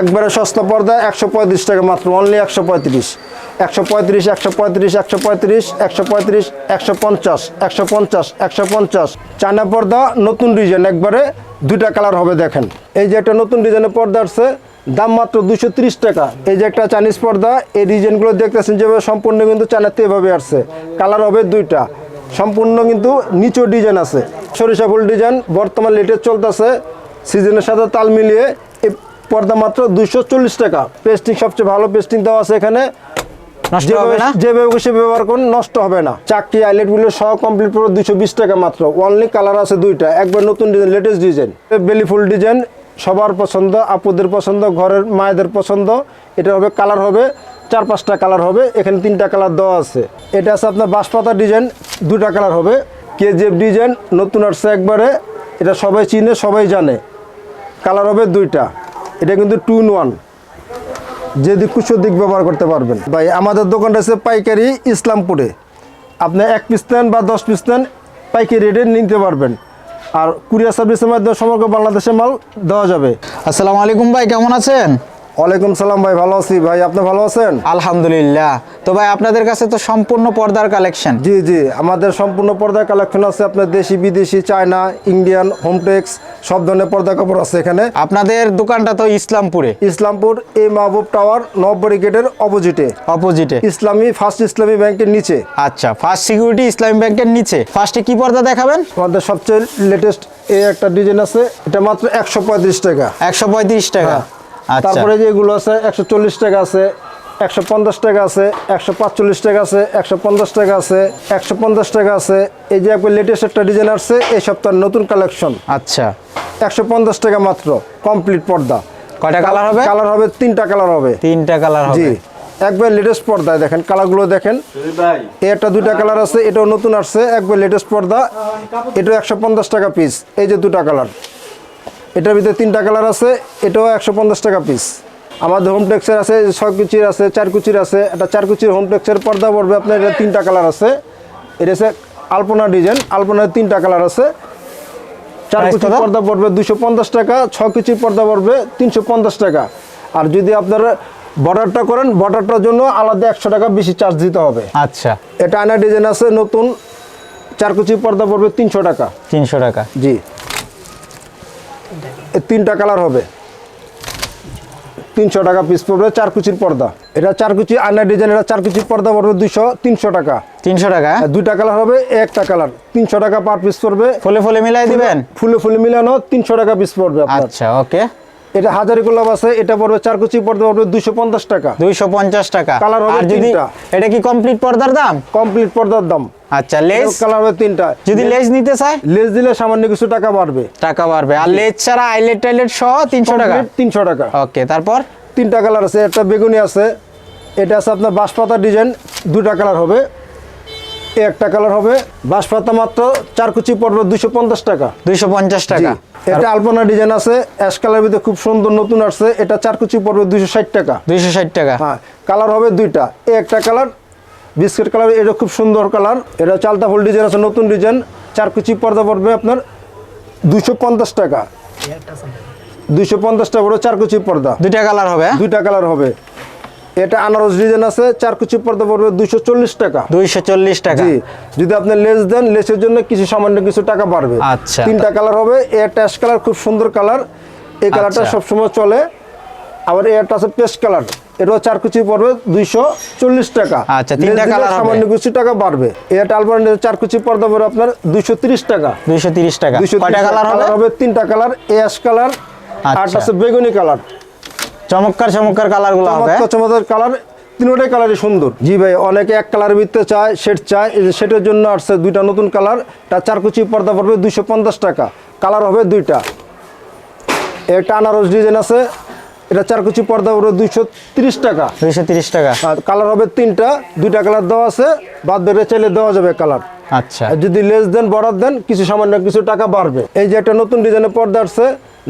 একবারে সস্তা পর্দা, একশো পঁয়ত্রিশ টাকা মাত্র অনলি একশো পঁয়ত্রিশ। একশো পঁয়ত্রিশ একশো পঁয়ত্রিশ একশো পঁয়ত্রিশ একশো পঁয়ত্রিশ, একশো পঞ্চাশ একশো পঞ্চাশ একশো পঞ্চাশ। চায়না পর্দা, নতুন ডিজাইন, একবারে দুইটা কালার হবে, দেখেন। এই যে একটা নতুন ডিজাইনের পর্দা আসছে, দাম মাত্র দুশো ত্রিশ টাকা। এই যে একটা চাইনিজ পর্দা, এই ডিজাইনগুলো দেখতেছেন যেভাবে সম্পূর্ণ কিন্তু চায়নাতে এভাবে আসছে। কালার হবে দুইটা। সম্পূর্ণ কিন্তু নিচু ডিজাইন আছে। সরিষা ফুল ডিজাইন, বর্তমান লেটেস্ট চলতেছে। সিজনের সাথে তাল মিলিয়ে পর্দা মাত্র দুশো চল্লিশ টাকা। পেস্টিং সবচেয়ে ভালো পেস্টিং দেওয়া আছে এখানে। যেভাবে হবে না? যেভাবে খুশি ব্যবহার করুন নষ্ট হবে না। চাকরি আইলেটগুলো সহ কমপ্লিট পুরো দুশো বিশ টাকা মাত্র। অনলি কালার আছে দুইটা। একবার নতুন ডিজাইন লেটেস্ট ডিজাইন বেলি ফুল ডিজাইন সবার পছন্দ আপুদের পছন্দ ঘরের মায়েদের পছন্দ। এটা হবে কালার হবে চার পাঁচটা কালার হবে এখানে তিনটা কালার দেওয়া আছে। এটা আছে আপনার বাঁশপাতা ডিজাইন দুটা কালার হবে। কেজিএফ ডিজাইন নতুন আসছে একবারে। এটা সবাই চিনে সবাই জানে। কালার হবে দুইটা। এটা কিন্তু টু ইন ওয়ান যে দিক কুশো দিক ব্যবহার করতে পারবেন। ভাই, আমাদের দোকানটা আছে পাইকারি ইসলামপুরে। আপনি এক পিস নেন বা দশ পিস নেন, পাইকারি রেটে নিতে পারবেন। আর কুরিয়ার সার্ভিসের মাধ্যমে সমগ্র বাংলাদেশে মাল দেওয়া যাবে। আসসালামু আলাইকুম ভাই, কেমন আছেন? ওয়ালাইকুম সালাম ভাই ভালো আছি। ভাই আপনি ভালো আছেন? আলহামদুলিল্লাহ। তো ভাই আপনাদের কাছে তো সম্পূর্ণ পর্দার কালেকশন জি জি আমাদের সম্পূর্ণ পর্দা কালেকশন আছে। আপনার দেশি বিদেশি চায়না ইন্ডিয়ান হোমটেক্স সব ধরনের পর্দা কাপড় আছে এখানে। আপনাদের দোকানটা তো ইসলামপুরে। ইসলামপুর এ মাহবুব টাওয়ার নববাড়ি গেটের অপোজিটে অপোজিটে ইসলামী ফার্স্ট ইসলামী ব্যাংকের নিচে। আচ্ছা ফার্স্ট সিকিউরিটি ইসলামী ব্যাংকের নিচে। ফার্স্টে কি পর্দা দেখাবেন? আমাদের সবচেয়ে লেটেস্ট এই একটা ডিজাইন আছে। এটা মাত্র একশো পঁয়ত্রিশ টাকা। একশো পঁয়ত্রিশ টাকা। আচ্ছা তারপরে যেগুলো আছে একশো চল্লিশ টাকা আছে একশো পঞ্চাশ টাকা আছে একশো পাঁচচল্লিশ টাকা আছে একশো পঞ্চাশ টাকা আছে একশো পঞ্চাশ টাকা আছে। এই যে একবার লেটেস্ট একটা ডিজাইন আসছে এই সপ্তাহের নতুন কালেকশন আচ্ছা। একশো পঞ্চাশ টাকা মাত্র কমপ্লিট পর্দা। কয়টা কালার হবে? কালার হবে তিনটা কালার হবে। তিনটা কালার জি। একবার লেটেস্ট পর্দায় দেখেন কালারগুলো দেখেন। একটা দুইটা কালার আছে এটাও নতুন আসছে একবার লেটেস্ট পর্দা। এটা একশো পঞ্চাশ টাকা পিস এই যে দুটা কালার এটার ভিতরে তিনটা কালার আছে এটাও একশো পঞ্চাশ টাকা পিস আমাদের হোম টেক্সের আছে ছয় কুচির আছে চার কুচির আছে এটা চার কুচির হোম টেক্সের পর্দা পড়বে আপনার এটা তিনটা কালার আছে। এটা হচ্ছে আলপনা ডিজাইন আলপনার তিনটা কালার আছে। চার কুচির পর্দা পড়বে দুশো পঞ্চাশ টাকা ছ কুচির পর্দা পড়বে তিনশো পঞ্চাশ টাকা। আর যদি আপনারা বর্ডারটা করেন বর্ডারটার জন্য আলাদা একশো টাকা বেশি চার্জ দিতে হবে। আচ্ছা। এটা আয়না ডিজাইন আছে নতুন চার কুচি পর্দা পড়বে তিনশো টাকা। তিনশো টাকা। জি। তিনটা কালার। হবে। তিনশো টাকা পিস পড়বে চার কুচির পর্দা। এটা চার কুচি আয়না ডিজাইন এটা চার কুচির পর্দা পড়বে দুইশো তিনশো টাকা। তিনশো টাকা? দুইটা কালার হবে একটা কালার। তিনশো টাকা পার পিস পড়বে। ফুলে ফুলে মিলাই দিবেন? ফুলে ফুলে মিলানো তিনশো টাকা পিস পড়বে আচ্ছা ওকে। এটা হাজারি গোলাপ আছে এটা পড়বে চার কুচি পর্দা পড়বে দুইশো পঞ্চাশ টাকা। দুইশো পঞ্চাশ টাকা। কালার হবে যদি এটা কি কমপ্লিট পর্দার দাম? কমপ্লিট পর্দার দাম। আচ্ছা লেস কালার হবে তিনটা। যদি লেস নিতে চায়? লেস দিলে সামান্য কিছু টাকা বাড়বে। টাকা বাড়বে। আর লেজ ছাড়া আইলেট টাইলেট সহ তিনশো টাকা? তিনশো টাকা। ওকে তারপর? তিনটা কালার আছে একটা বেগুনি আছে এটা আছে আপনার বাঁশপাতা ডিজাইন দুটা কালার হবে। একটা কালার হবে। বাঁশপাতা মাত্র চার কুচি পড়বে দুশো পঞ্চাশ টাকা। দুইশো পঞ্চাশ টাকা। এটা আলপনা ডিজাইন আছে অ্যাশ কালার ভিতরে খুব সুন্দর নতুন আসছে। এটা চার কুচি পড়বে দুশো ষাট টাকা। দুইশো ষাট টাকা। হ্যাঁ কালার হবে দুইটা। এ একটা কালার বিস্কিট কালার এটা খুব সুন্দর কালার। এটা চালতা ফুল ডিজাইন আছে নতুন ডিজাইন। চার কুচি পর্দা পড়বে আপনার দুশো পঞ্চাশ টাকা। দুইশো পঞ্চাশ টাকা পড়বে চার কুচি পর্দা। দুইটা কালার হবে দুইটা কালার হবে। এটা আনারস ডিজাইন আছে চার কুচি পর্দা পড়বে দুইশো চল্লিশ টাকা। দুইশো চল্লিশ টাকা। জি যদি আপনি লেস দেন লেসের জন্য কিছু সামান্য কিছু টাকা বাড়বে। আচ্ছা। তিনটা কালার হবে এ একটা অ্যাশ কালার খুব সুন্দর কালার। এই কালারটা আচ্ছা। সবসময় চলে। আবার একটা আছে পেস্ট কালার এটাও চার কুচি পড়বে দুইশো চল্লিশ টাকা। আচ্ছা, তিনটা হবে। সামান্য কিছু টাকা বাড়বে। এটা আলবান চার কুচি পর্দা পড়বে আপনার দুইশো তিরিশ টাকা। দুইশো তিরিশ টাকা। দুইশো কালার হবে? হবে তিনটা কালার এ অ্যাশ কালার আর আচ্ছা। আছে বেগুনি কালার চমৎকার চমৎকার কালারগুলো হবে। চমৎকার চমৎকার কালার তিনটাই কালারই সুন্দর। জি ভাই অনেকে এক কালার ভিতরে চায় সেট চায় এই সেটের জন্য আসছে দুইটা নতুন কালার তার চার কুচি পর্দা পড়বে দুইশো পঞ্চাশ টাকা। কালার হবে দুইটা। একটা আনারস ডিজাইন আছে এটা চার কুচি পর্দা পড়বে দুইশো তিরিশ টাকা। দুইশো তিরিশ টাকা। কালার হবে তিনটা দুইটা কালার দেওয়া আছে বাদ বেড়ে চাইলে দেওয়া যাবে কালার। আচ্ছা। যদি লেস দেন বর্ডার দেন কিছু সামান্য কিছু টাকা বাড়বে। এই যে একটা নতুন ডিজাইনের পর্দা আসছে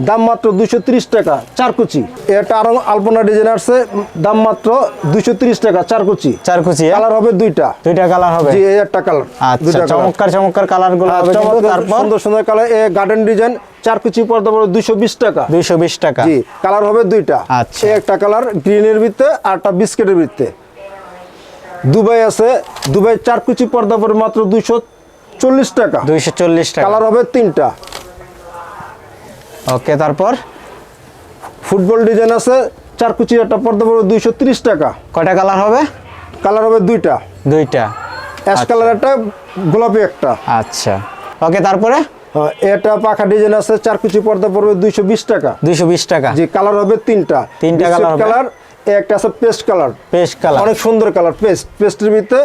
দাম মাত্র দুইশো তিরিশ টাকা চার কুচি। এটা আরও আলপনা ডিজাইন আসছে দাম মাত্র দুইশো তিরিশ টাকা চার কুচি। চার কুচি কালার হবে দুইটা। দুইটা কালার হবে। জি এই একটা কালার আচ্ছা দুইটা চমৎকার চমৎকার কালারগুলো তারপর? সুন্দর সুন্দর কালার এ গার্ডেন ডিজাইন চার কুচি পর্দা পড়বে দুইশো বিশ টাকা। দুইশো বিশ টাকা। জি কালার হবে দুইটা। আচ্ছা। একটা কালার গ্রিনের ভিত্তে আর একটা বিস্কিটের ভিত্তে দুবাই আছে দুবাই চার কুচি পর্দা পরে মাত্র দুইশো চল্লিশ টাকা। দুইশো চল্লিশ টাকা। কালার হবে তিনটা। ওকে তারপর? ফুটবল ডিজাইন আছে চার কুচি একটা পর্দা পড়বে দুইশো তিরিশ টাকা। কয়টা কালার হবে? কালার হবে দুইটা। দুইটা। অ্যাশ কালার একটা গোলাপি একটা। আচ্ছা। ওকে তারপরে? হ্যাঁ, এটা পাখা ডিজাইন আছে চার কুচি পর্দা পড়বে দুইশো বিশ টাকা। দুইশো বিশ টাকা। জি কালার হবে তিনটা। তিনটা হবে। কালার একটা আছে পেস্ট কালার। Paste colour. অনেক সুন্দর কালার পেস্ট। পেস্টের ভিতরে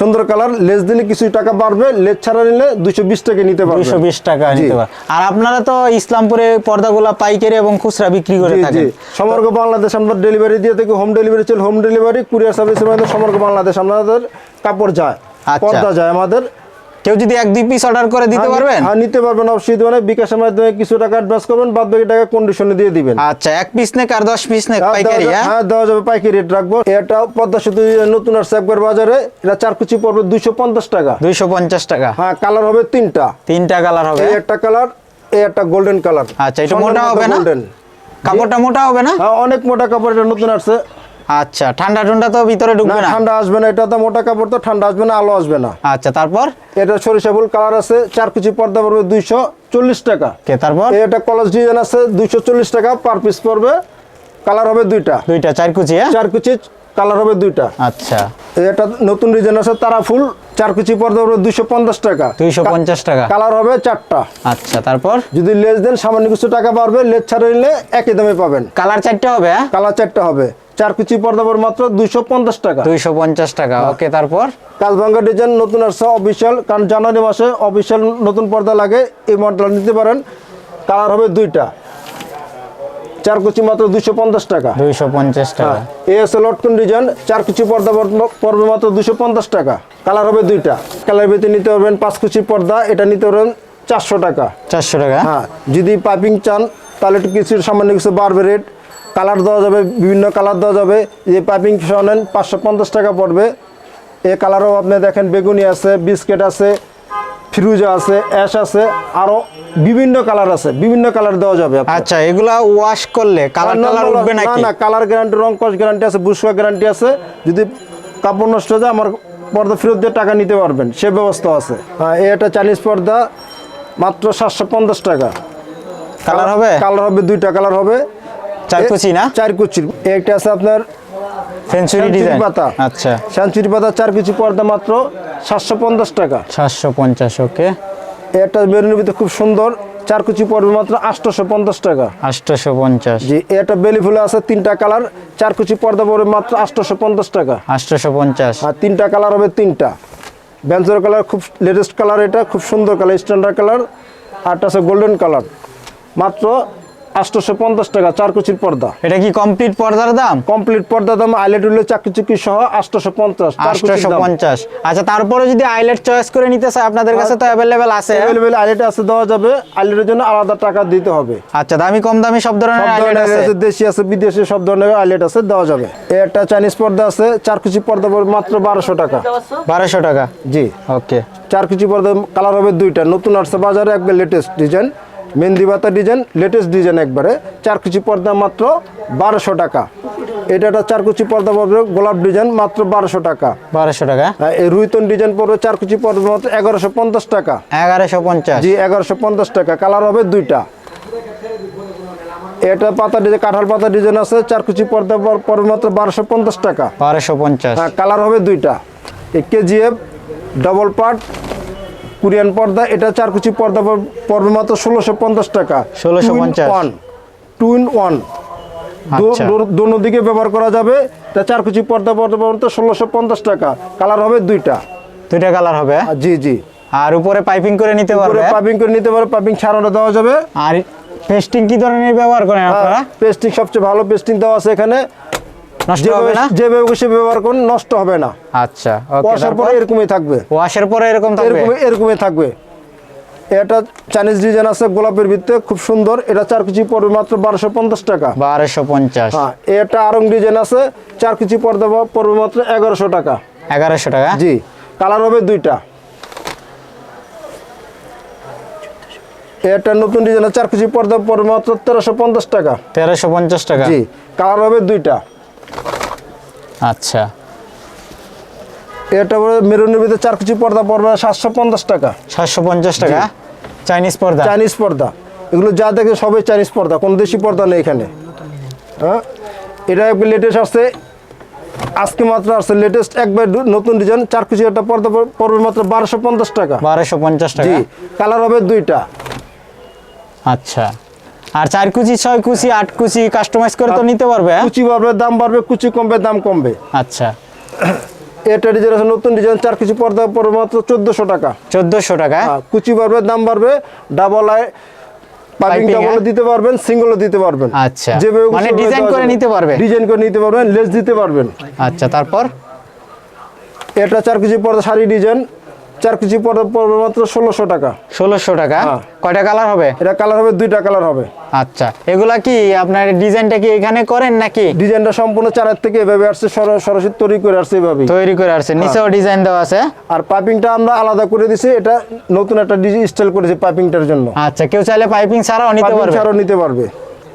সুন্দর কালার লেস দিলে কিছু টাকা বাড়বে লেস ছাড়া নিলে দুইশো বিশ টাকা নিতে পারবে। দুইশো বিশ টাকা নিতে পারে আর আপনারা তো ইসলামপুরে পর্দাগুলা পাইকারি এবং খুচরা বিক্রি করে থাকেন। সমগ্র বাংলাদেশ আমরা ডেলিভারি দিয়ে থাকি হোম ডেলিভারি চল হোম ডেলিভারি কুরিয়ার সার্ভিসের মাধ্যমে সমগ্র বাংলাদেশ আমাদের কাপড় যায় আচ্ছা। পর্দা যায় আমাদের। কেউ যদি এক দুই পিস অর্ডার করে দিতে হ্যাঁ, পারবেন? হ্যাঁ নিতে পারবেন অবশ্যই। মানে বিকাশের মাধ্যমে কিছু টাকা অ্যাডভান্স করবেন বাদ বাকি টাকা কন্ডিশনে দিয়ে দিবেন। আচ্ছা এক পিস নেক আর দশ পিস নেক পাইকারি হ্যাঁ? হ্যাঁ দেওয়া যাবে পাইকারি রেট রাখব। এটা পদ্মা সেতু নতুন আসছে একবার বাজারে। এটা চার কুচি পড়বে দুইশো পঞ্চাশ টাকা। দুইশো পঞ্চাশ টাকা। হ্যাঁ কালার হবে তিনটা। তিনটা কালার হবে। এই একটা কালার এই একটা গোল্ডেন কালার আচ্ছা, এটা মোটা হবে না? গোল্ডেন কাপড়টা মোটা হবে না? হ্যাঁ অনেক মোটা কাপড় এটা নতুন আসছে। আচ্ছা ঠান্ডা ঠান্ডা তো ভিতরে ঢুকবে না ঠান্ডা আসবে না এটা তো মোটা কাপড় তো ঠান্ডা আসবে না আলো আসবে না। আচ্ছা তারপর? এটা সরিষা ফুল কালার আছে চার কুচি পর্দা পড়বে দুইশো চল্লিশ টাকা। কে তারপর? এটা কলেজ ডিজাইন আছে দুইশো চল্লিশ টাকা পার পিস পড়বে কালার হবে দুইটা। দুইটা চার কুচি হ্যাঁ? চার কুচি কালার হবে দুইটা। আচ্ছা। একটা নতুন ডিজাইন আছে তারা ফুল চার কুচি পর্দা পড়বে দুইশো পঞ্চাশ টাকা। দুইশো পঞ্চাশ টাকা। কালার হবে চারটা। আচ্ছা তারপর? যদি লেস দেন সামান্য কিছু টাকা বাড়বে লেস ছাড়া নিলে একই দামে পাবেন। কালার চারটে হবে হ্যাঁ? কালার চারটা হবে। চার কুচি পর্দা পড়বে মাত্র দুইশো পঞ্চাশ টাকা। দুইশো পঞ্চাশ টাকা। ওকে তারপর? কাজভাঙ্গা ডিজাইন নতুন আসছে অফিসিয়াল। কারণ জানুয়ারি মাসে অফিসিয়াল নতুন পর্দা লাগে এই মডেল নিতে পারেন। কালার হবে দুইটা। চার কুচি মাত্র দুইশো পঞ্চাশ টাকা। দুইশো পঞ্চাশ টাকা। হ্যাঁ আছে লটকন ডিজাইন। চার কুচি পর্দা পড়বে- মাত্র দুশো পঞ্চাশ টাকা। কালার হবে দুইটা। কালার ভিতরে নিতে পারবেন পাঁচ কুচি পর্দা এটা নিতে পারবেন চারশো টাকা। চারশো টাকা। হ্যাঁ যদি পাইপিং চান তাহলে একটু কিছু সামান্য কিছু বাড়বে রেট। কালার দেওয়া যাবে বিভিন্ন কালার দেওয়া যাবে। যে পাইপিং সহ নেন পাঁচশো পঞ্চাশ টাকা পড়বে। এ কালারও আপনি দেখেন বেগুনি আছে বিস্কেট আছে ফিরুজা আছে অ্যাশ আছে আরও বিভিন্ন কালার আছে। বিভিন্ন কালার দেওয়া যাবে আচ্ছা এগুলা ওয়াশ করলে কালার না, কালার উঠবে না না কালার গ্যারান্টি রং কস গ্যারান্টি আছে বুসকা গ্যারান্টি আছে। যদি কাপড় নষ্ট হয়ে যায় আমার পর্দা ফেরত দিয়ে টাকা নিতে পারবেন। সে ব্যবস্থা আছে। হ্যাঁ একটা চাইনিজ পর্দা মাত্র সাতশো পঞ্চাশ টাকা। কালার হবে? কালার হবে দুইটা কালার হবে। চার কুচি না? চার কুচির একটা আছে আপনার সেঞ্চুরি ডিজাইন পাতা। আচ্ছা। সেঞ্চুরি পাতা চার কুচি পর্দা মাত্র সাতশো পঞ্চাশ টাকা। সাতশো পঞ্চাশ ওকে। এই একটা বেরুনির ভিতরে খুব সুন্দর। চার কুচি পড়বে মাত্র আটশোশো পঞ্চাশ টাকা। আটশোশো পঞ্চাশ। জি একটা বেলি ফুলে আছে তিনটা কালার। চার কুচি পর্দা পড়বে মাত্র আটশোশো পঞ্চাশ টাকা। আটশোশো পঞ্চাশ। আর তিনটা কালার হবে তিনটা। ব্যান্সের কালার খুব লেটেস্ট কালার এটা খুব সুন্দর কালার স্ট্যান্ডার্ড কালার। আরটা আছে গোল্ডেন কালার। মাত্র আটশোশো পঞ্চাশ টাকা চার কুচির পর্দা। এটা কি কমপ্লিট পর্দার দাম? কমপ্লিট পর্দা দাম আইলেট উল্লে চাকরি সহ আটশোশো পঞ্চাশ আটশোশো পঞ্চাশ। আচ্ছা তারপরে যদি আইলেট চয়েস করে নিতে চায় আপনাদের কাছে তো অ্যাভেলেবেল আছে। অ্যাভেলেবেল আইলেট আছে দেওয়া যাবে। আইলেটের জন্য আলাদা টাকা দিতে হবে। আচ্ছা দামি কম দামি সব ধরনের আইলেট আছে? দেশি আছে বিদেশি সব ধরনের আইলেট আছে দেওয়া যাবে। একটা চাইনিজ পর্দা আছে চার কুচি পর্দা মাত্র বারোশো টাকা। বারোশো টাকা? জি। ওকে চার কুচি পর্দা কালার হবে দুইটা নতুন আসছে বাজারে একবার লেটেস্ট ডিজাইন মেহেন্দি বাতা ডিজাইন লেটেস্ট ডিজাইন একবারে। চার কুচি পর্দা মাত্র বারোশো টাকা। এটা একটা চার কুচি পর্দা পড়বে গোলাপ ডিজাইন মাত্র বারোশো টাকা। বারোশো টাকা। আর এই রুইতন ডিজাইন পড়বে চার কুচি পর্দা মাত্র এগারোশো পঞ্চাশ টাকা। এগারোশো পঞ্চাশ। জি এগারোশো পঞ্চাশ টাকা। কালার হবে দুইটা। এটা পাতা ডিজাইন কাঁঠাল পাতা ডিজাইন আছে চার কুচি পর্দা পর- পড়বে মাত্র বারোশো পঞ্চাশ টাকা। বারোশো পঞ্চাশ। হ্যাঁ কালার হবে দুইটা। কেজিএফ ডবল পার্ট কোরিয়ান পর্দা এটা চার কুচি পর্দা পর- পড়বে মাত্র ষোলোশো পঞ্চাশ টাকা। 1650 ওয়ান। Two in one. আচ্ছা। দোনো দিকে ব্যবহার করা যাবে। এটা চার কুচি পর্দা পড়বে মাত্র ষোলোশো পঞ্চাশ টাকা। কালার হবে দুইটা। দুইটা কালার হবে? জি জি। আর উপরে পাইপিং করে নিতে পারবে? পাইপিং করে নিতে পারে পাইপিং ছাড়ানো দেওয়া যাবে। আর পেস্টিং কি ধরনের ব্যবহার করেন আপনারা? পেস্টিং সবচেয়ে ভালো পেস্টিং দেওয়া আছে এখানে। নষ্ট হবে না? যেভাবে সে ব্যবহার করুন নষ্ট হবে না। আচ্ছা বসার পরে এরকমই থাকবে। ওয়াশের পরে এরকম থাকবে? এরকমই এরকমই থাকবে। এটা চাইনিজ ডিজাইন আছে গোলাপের ভিতরে খুব সুন্দর। এটা চার কেজি পড়বে মাত্র বারোশো পঞ্চাশ টাকা। বারোশো পঞ্চাশ। হ্যাঁ এটা আরং ডিজাইন আছে চার কেজি পর্দা পড়বে মাত্র এগারোশো টাকা। এগারোশো টাকা? জি কালার হবে দুইটা। এটা নতুন ডিজাইন চার কেজি পর্দা পড়বে মাত্র তেরোশো পঞ্চাশ টাকা। তেরোশো পঞ্চাশ টাকা? জি কালার হবে দুইটা। আচ্ছা। এটা মেরুনের ভিতরে চার কেজি পর্দা পড়বে সাতশো পঞ্চাশ টাকা। সাতশো পঞ্চাশ টাকা? চাইনিজ পর্দা? চাইনিজ পর্দা। এগুলো যা দেখে সবই চাইনিজ পর্দা কোনো দেশি পর্দা নেই এখানে। হ্যাঁ? এটা একবার লেটেস্ট আসছে। আজকে মাত্র আসছে লেটেস্ট একবার নতুন ডিজাইন চার কেজি একটা পর্দা পড়- পড়বে মাত্র বারোশো পঞ্চাশ টাকা। বারোশো পঞ্চাশ টাকা? কালার হবে দুইটা। আচ্ছা। আর চার কুচি ছয় কুচি আট কুচি কাস্টমাইজ করে তো নিতে পারবে হ্যাঁ? কুচি বাড়বে দাম বাড়বে কুচি কমবে দাম কমবে আচ্ছা এটা ডিজাইন আছে নতুন ডিজাইন চার কেজি পর্দা পড়বে মাত্র চোদ্দোশো টাকা চোদ্দোশো টাকা হ্যাঁ, কুচি বাড়বে দাম বাড়বে ডাবল আই পাইপিং ডাবলও? দিতে পারবেন সিঙ্গেলও দিতে পারবেন আচ্ছা। যেভাবে মানে করে নিতে পারবে? ডিজাইন করে নিতে পারবেন লেস দিতে পারবেন আচ্ছা তারপর এটা চার কেজি পর্দা শাড়ি ডিজাইন চার কেজি পড়বে মাত্র ষোলোশো টাকা। ষোলোশো টাকা? হ্যাঁ। কয়টা কালার হবে? এটা কালার হবে দুইটা কালার হবে। আচ্ছা এগুলা কি আপনার ডিজাইনটা কি এখানে করেন নাকি? ডিজাইনটা সম্পূর্ণ চারের থেকে এভাবে আসছে সরাসরি তৈরি করে আসছে এভাবেই। তৈরি করে আসছে নিচেও ডিজাইন দেওয়া আছে? আর পাইপিংটা আমরা আলাদা করে দিছি এটা নতুন একটা স্টাইল করেছি পাইপিংটার জন্য। আচ্ছা কেউ চাইলে পাইপিং ছাড়াও নিতে পারবে? ছাড়াও নিতে পারবে।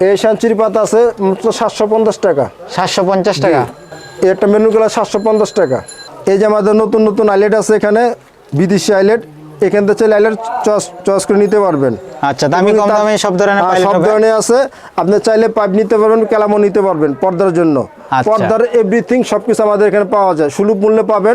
এই সাঞ্চির পাতা আছে মাত্র সাতশো পঞ্চাশ টাকা। সাতশো পঞ্চাশ টাকা? একটা মেনু কালার সাতশো পঞ্চাশ টাকা। এই যে আমাদের নতুন নতুন আইলেট আছে এখানে বিদেশি আইলেট এখান থেকে চাইলে আইলেট চয়েস করে নিতে পারবেন। আচ্ছা দামি কম দামে সব ধরনের হ্যাঁ, সব ধরনের আছে। আপনি চাইলে পাইপ নিতে পারবেন কেলামও নিতে পারবেন পর্দার জন্য। আচ্ছা। পর্দার এভরিথিং সবকিছু আমাদের এখানে পাওয়া যায়। সুলভ মূল্যে পাবেন।